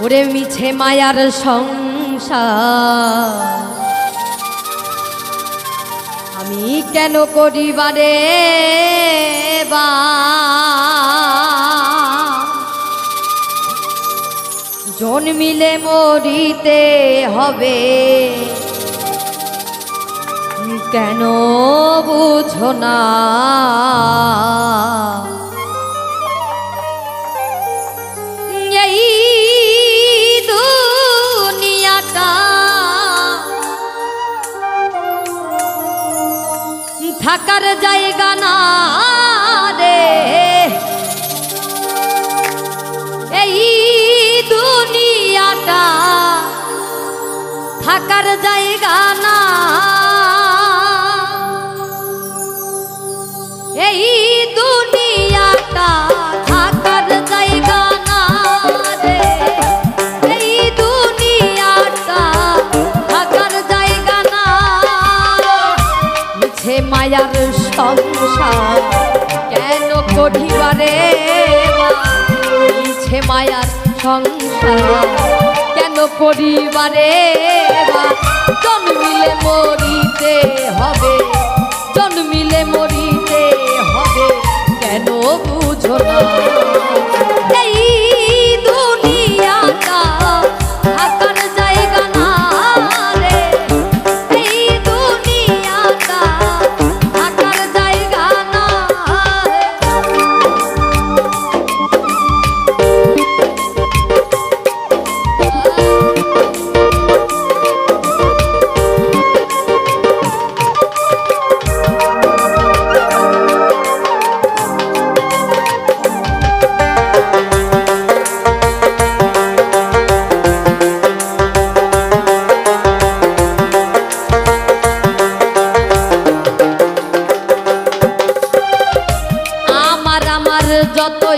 ওরে মিছে মায়ার সংসার। আমি কেন করিবারে বা? জন্মিলে মরিতে হবে। কেন বুঝো না? থাকার জায়গা না রে। এই দুনিয়াটা থাকার জায়গা না কঠিবারে ইচ্ছে মায়ার সংসার, কেন করিবারে জন্মিলে মরিতে হবে, জন্মিলে মরিতে হবে, কেন বুঝো না?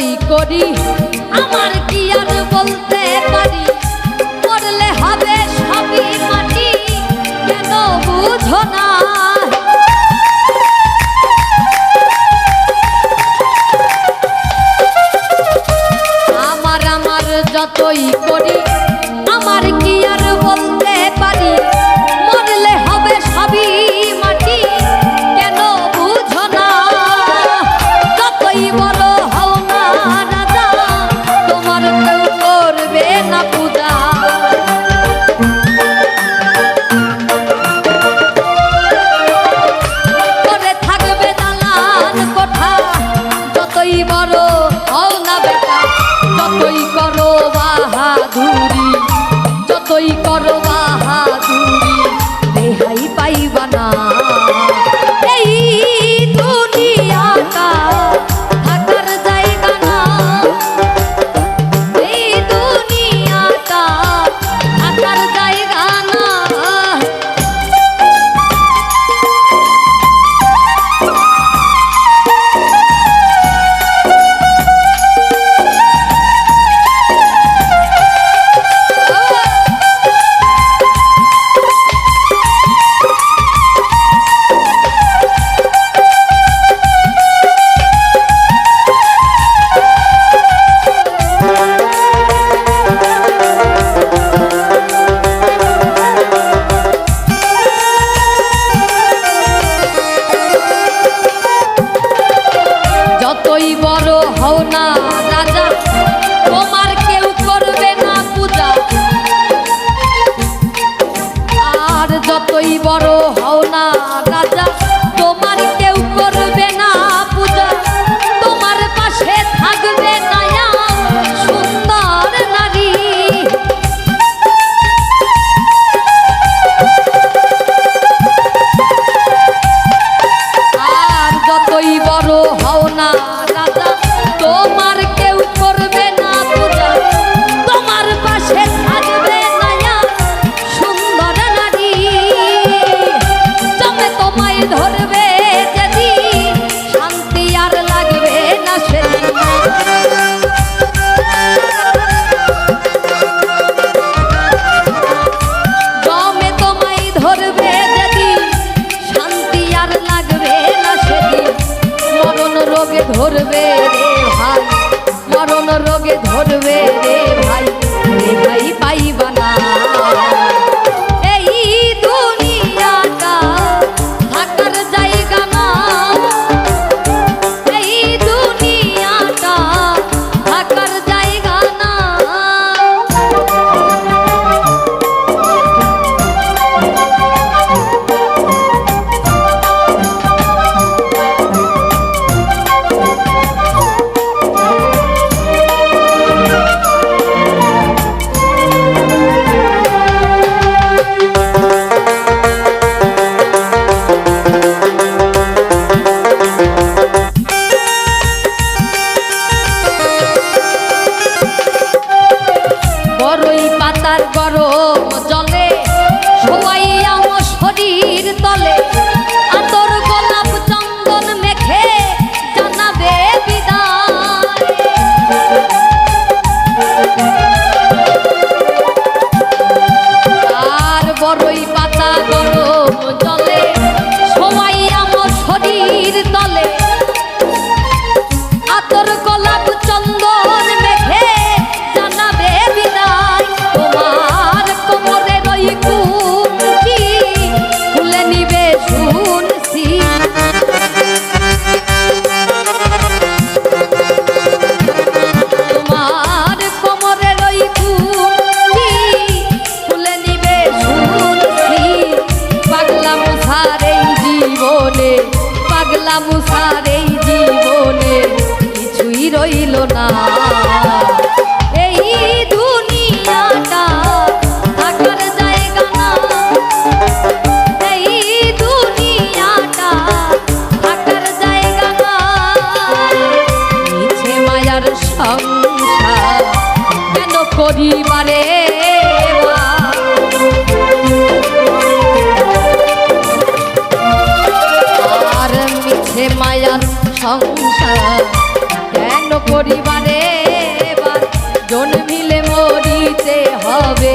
যতই করি, আমার কি আর বলতে পারি? পড়লে হবে সবই মাটি, কেন বুঝো না? আমার আমার যতই হও না বেটা যতই করো বাহাদুরি যতই করো বাহাদুরি হও ধরবে রে ভাই। মরণ রোগে ধরবে রে ভাই। রে ভাই পাইবা ছিল না। এই দুনিয়াটা থাকার জায়গা না। এই দুনিয়াটা থাকার জায়গা না। নিচে মায়ার সংসার কেন পরিবারে মায়ার সংসার কেন পরিবারে জন্মিলে মরিতে হবে।